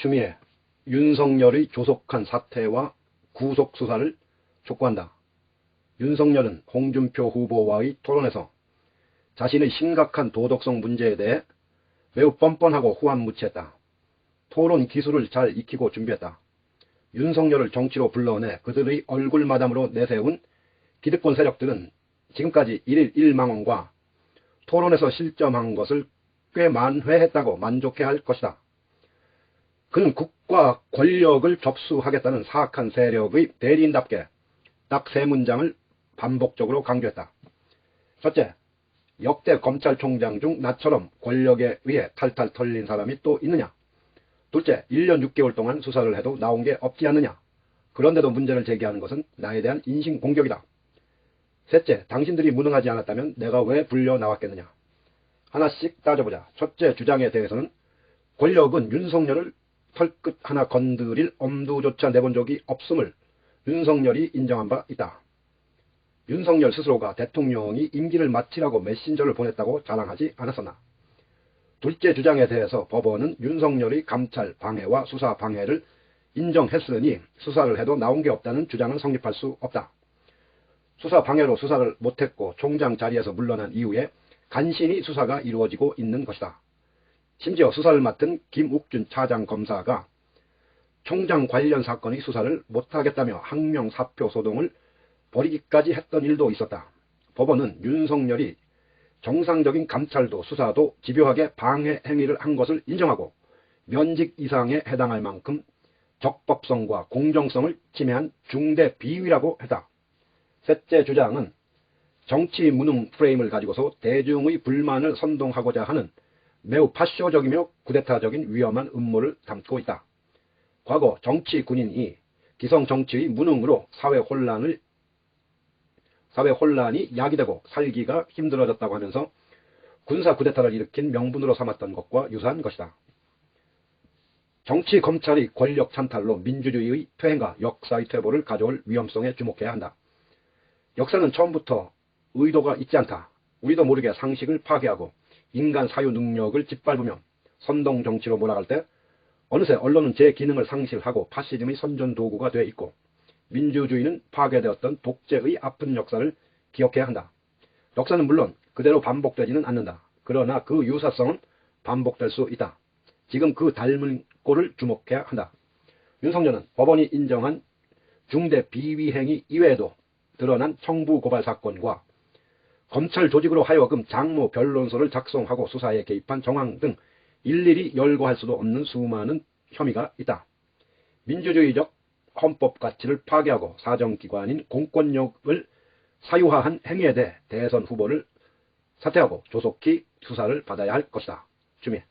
추미애, 윤석열의 조속한 사퇴와 구속 수사를 촉구한다. 윤석열은 홍준표 후보와의 토론에서 자신의 심각한 도덕성 문제에 대해 매우 뻔뻔하고 후한무치했다. 토론 기술을 잘 익히고 준비했다. 윤석열을 정치로 불러내 그들의 얼굴 마담으로 내세운 기득권 세력들은 지금까지 1일 1망원과 토론에서 실점한 것을 꽤 만회했다고 만족해야 할 것이다. 그는 국가 권력을 접수하겠다는 사악한 세력의 대리인답게 딱 세 문장을 반복적으로 강조했다. 첫째, 역대 검찰총장 중 나처럼 권력에 의해 탈탈 털린 사람이 또 있느냐? 둘째, 1년 6개월 동안 수사를 해도 나온 게 없지 않느냐? 그런데도 문제를 제기하는 것은 나에 대한 인신공격이다. 셋째, 당신들이 무능하지 않았다면 내가 왜 불려 나왔겠느냐? 하나씩 따져보자. 첫째 주장에 대해서는 권력은 윤석열을 털끝 하나 건드릴 엄두조차 내본 적이 없음을 윤석열이 인정한 바 있다. 윤석열 스스로가 대통령이 임기를 마치라고 메신저를 보냈다고 자랑하지 않았었나. 둘째 주장에 대해서 법원은 윤석열의 감찰 방해와 수사 방해를 인정했으니 수사를 해도 나온 게 없다는 주장은 성립할 수 없다. 수사 방해로 수사를 못했고 총장 자리에서 물러난 이후에 간신히 수사가 이루어지고 있는 것이다. 심지어 수사를 맡은 김욱준 차장 검사가 총장 관련 사건의 수사를 못하겠다며 항명 사표 소동을 벌이기까지 했던 일도 있었다. 법원은 윤석열이 정상적인 감찰도 수사도 집요하게 방해 행위를 한 것을 인정하고 면직 이상에 해당할 만큼 적법성과 공정성을 침해한 중대 비위라고 했다. 셋째 주장은 정치 무능 프레임을 가지고서 대중의 불만을 선동하고자 하는 매우 파쇼적이며 구데타적인 위험한 음모를 담고 있다. 과거 정치 군인이 기성 정치의 무능으로 사회 혼란을 사회 혼란이 야기되고 살기가 힘들어졌다고 하면서 군사 구데타를 일으킨 명분으로 삼았던 것과 유사한 것이다. 정치 검찰의 권력 찬탈로 민주주의의 퇴행과 역사의 퇴보를 가져올 위험성에 주목해야 한다. 역사는 처음부터 의도가 있지 않다. 우리도 모르게 상식을 파괴하고 인간 사유 능력을 짓밟으며 선동 정치로 몰아갈 때 어느새 언론은 제 기능을 상실하고 파시즘의 선전 도구가 되어 있고 민주주의는 파괴되었던 독재의 아픈 역사를 기억해야 한다. 역사는 물론 그대로 반복되지는 않는다. 그러나 그 유사성은 반복될 수 있다. 지금 그 닮은 꼴을 주목해야 한다. 윤석열은 법원이 인정한 중대 비위행위 이외에도 드러난 청부 고발 사건과 검찰 조직으로 하여금 장모 변론서를 작성하고 수사에 개입한 정황 등 일일이 열거할 수도 없는 수많은 혐의가 있다. 민주주의적 헌법 가치를 파괴하고 사정기관인 공권력을 사유화한 행위에 대해 대선 후보를 사퇴하고 조속히 수사를 받아야 할 것이다. 주미